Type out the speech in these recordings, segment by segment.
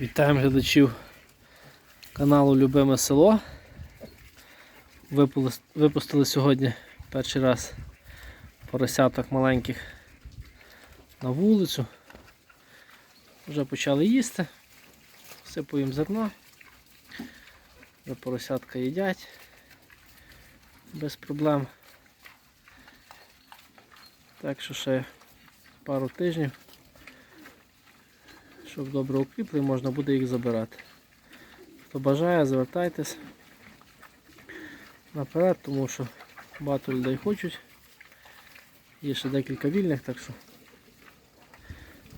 Вітаємо глядачів каналу Любиме село. Випули- Випустили сьогодні перший раз поросяток маленьких на вулицю. Вже почали їсти. Сипу їм зерно. Вже поросятка їдять без проблем. Так що ще пару тижнів щоб добре укріпли, можна буде їх забирати. Хто бажає, звертайтесь наперед, тому що багато людей хочуть. Є ще декілька вільних, так що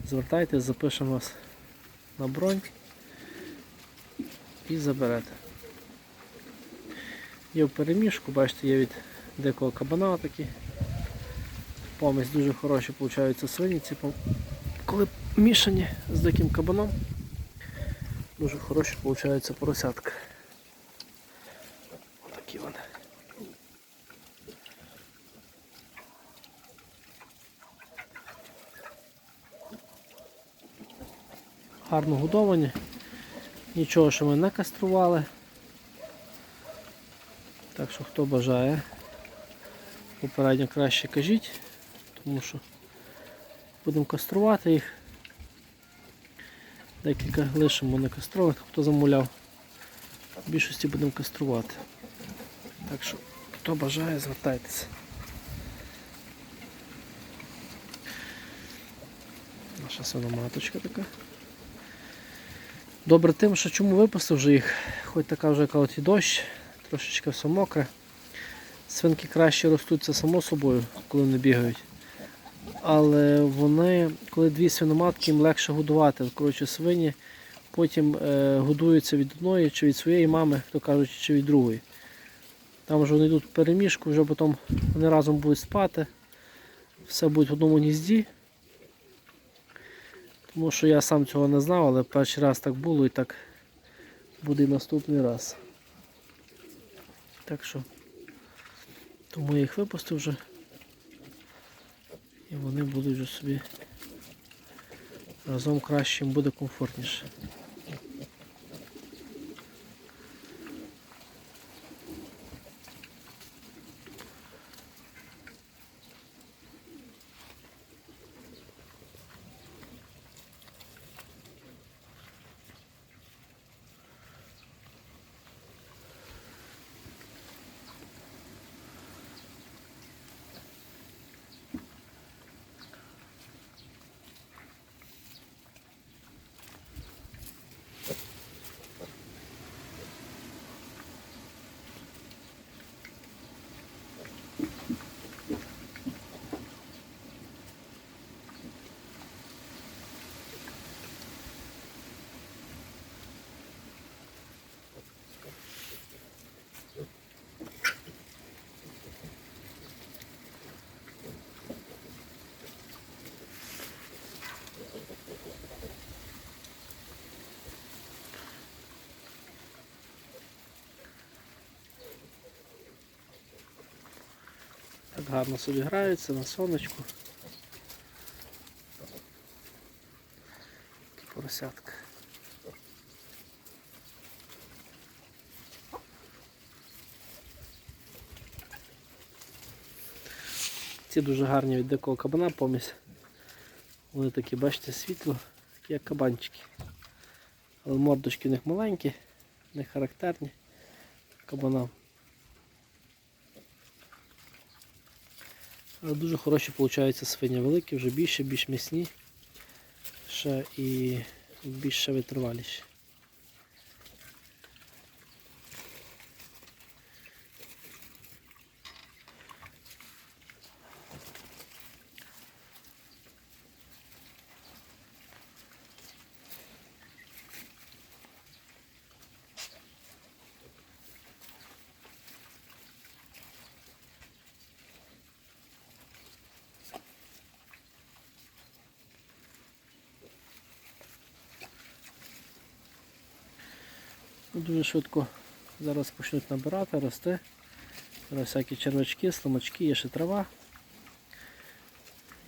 звертайтесь, запишемо вас на бронь і заберете. Є в переміжку, бачите, є від дикого кабана такі. Помість дуже хороші виходить свині, ці коли мішані з диким кабаном, дуже хороші виходить поросятка. Отакі вони. Гарно годовані. Нічого, що ми не кастрували. Так що хто бажає, попередньо краще кажіть, тому що будемо каструвати їх. Декілька лишимо не кастрованих, хто замовляв. В більшості будемо каструвати. Так що, хто бажає, звертайтеся. Наша свиноматочка така. Добре тим, що чому випустив вже їх, хоч така вже яка от і дощ, трошечки все мокре. Свинки краще ростуть, це само собою, коли вони бігають. Але вони, коли дві свиноматки, їм легше годувати. Коротше, свині потім е, годуються від одної чи від своєї мами, хто кажуть, чи від другої. Там вже вони йдуть в переміжку, вже потім вони разом будуть спати. Все буде в одному гнізді. Тому що я сам цього не знав, але перший раз так було і так буде і наступний раз. Так що, тому я їх випустив вже. І вони будуть вже собі разом краще, їм буде комфортніше. Гарно собі граються на сонечку. Поросятка. Ці дуже гарні від дикого кабана помість. Вони такі, бачите, світло, такі як кабанчики. Але мордочки в них маленькі, не характерні кабанам. Але дуже хороші виходять свині великі, вже більше, більш м'ясні. Ще і більше витриваліші. Дуже швидко зараз почнуть набирати, рости. Зараз всякі червачки, сломачки, є ще трава.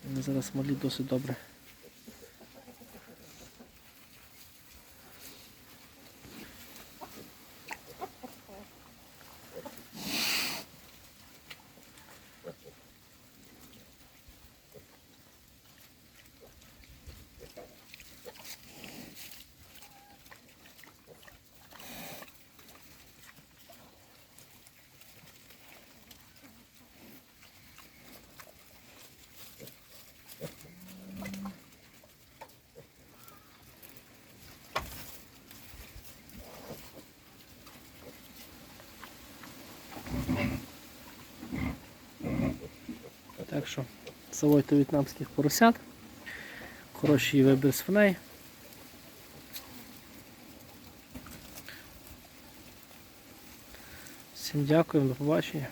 Вони зараз малі досить добре Так що заводьте в'єтнамських поросят. Хороший вибір свиней. Всім дякуємо, до побачення.